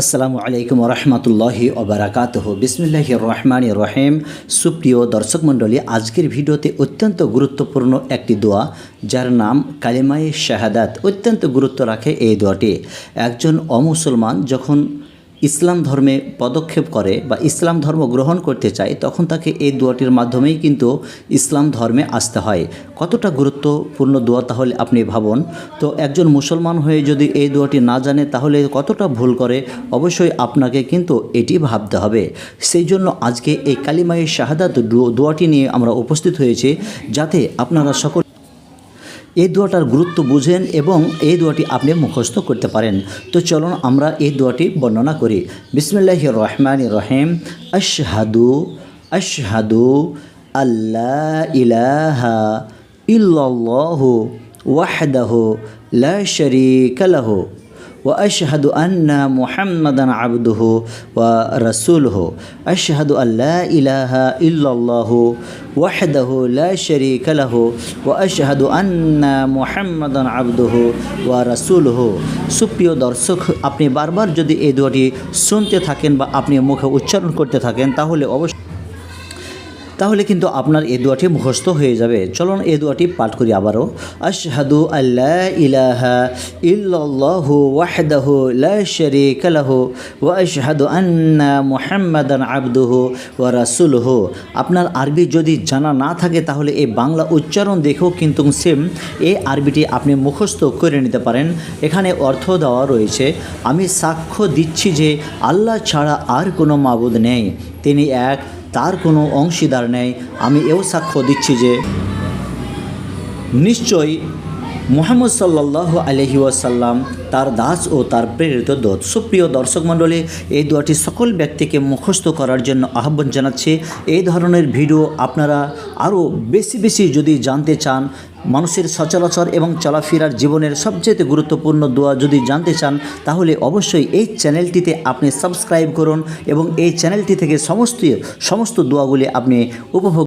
আসসালামু আলাইকুম রহমতুল্লাহি ওবরাকাতহ। বিসমুল্লাহ রহমান রহিম সুপ্রিয় দর্শক মণ্ডলী, আজকের ভিডিওতে অত্যন্ত গুরুত্বপূর্ণ একটি দোয়া, যার নাম কালিমাই শাহাদাত। অত্যন্ত গুরুত্ব রাখে এই দোয়াটি। একজন অমুসলমান যখন ইসলাম ধর্মে পদক্ষেপ করে বা ইসলাম ধর্ম গ্রহণ করতে চায়, তখন তাকে এই দোয়াটির মাধ্যমেই কিন্তু ইসলাম ধর্মে আসতে হয়। কতটা গুরুত্বপূর্ণ দোয়া তাহলে আপনি ভাবুন? তো একজন মুসলমান হয়ে যদি এই দোয়াটি না জানে, তাহলে কতটা ভুল করে? অবশ্যই আপনাকে কিন্তু এটি ভাবতে হবে। সেই জন্য আজকে এই কালিমায়ে শাহাদাত দোয়াটি নিয়ে আমরা উপস্থিত হয়েছি, যাতে আপনারা সকল এই দোয়াটার গুরুত্ব বুঝেন এবং এই দোয়াটি আপনি মুখস্থ করতে পারেন তো চলুন আমরা এই দোয়াটি বর্ণনা করি বিসমিল্লাহ রহমান রহিম আশহাদু আশহাদু আল্লাহ ইলাহা ইল্লাল্লাহু ওয়াহদাহু লা শারীকা লাহু واشهد ان محمدا عبده ورسوله اشهد ان لا اله الا الله وحده لا شريك له واشهد ان محمدا عبده ورسوله সুপ্রিয় দর্শক আপনি বারবার যদি এই দোয়াটি শুনতে থাকেন বা আপনি মুখে উচ্চারণ করতে থাকেন তাহলে অবশ্যই তাহলে কিন্তু আপনার এই দোয়াটি মুখস্থ হয়ে যাবে। চলুন এ দোয়াটি পাঠ করি আবারও। আশহাদু আল্লাহ ইলাহা ইল্লাল্লাহু ওয়াহদাহু লা শারীকা লাহু ওয়া আশহাদু আন্না মুহাম্মাদান আবদুহু ওয়া রাসূলুহু। আপনার আরবি যদি জানা না থাকে তাহলে এই বাংলা উচ্চারণ দেখেও কিন্তু সেম এই আরবিটি আপনি মুখস্থ করে নিতে পারেন। এখানে অর্থ দেওয়া রয়েছে, আমি সাক্ষ্য দিচ্ছি যে আল্লাহ ছাড়া আর কোনো মাবুদ নেই। তিনি এক তার কোনো অংশীদার নেই। আমি এও সাক্ষ্য দিচ্ছি যে নিশ্চয়ই মোহাম্মদ সাল্লাহ আলহি ওয়াসাল্লাম তার দাস ও তার প্রেরিত দোত। সুপ্রিয় দর্শক মণ্ডলী, এই দোয়াটি সকল ব্যক্তিকে মুখস্থ করার জন্য আহ্বান জানাচ্ছে। এই ধরনের ভিডিও আপনারা আরও বেশি বেশি যদি জানতে চান, মানুষের সচরাচর এবং চলাফেরার জীবনের সবচেয়ে গুরুত্বপূর্ণ দোয়া যদি জানতে চান, তাহলে অবশ্যই এই চ্যানেলটিতে আপনি সাবস্ক্রাইব করুন এবং এই চ্যানেলটি থেকে সমস্ত সমস্ত দোয়াগুলি আপনি উপভোগ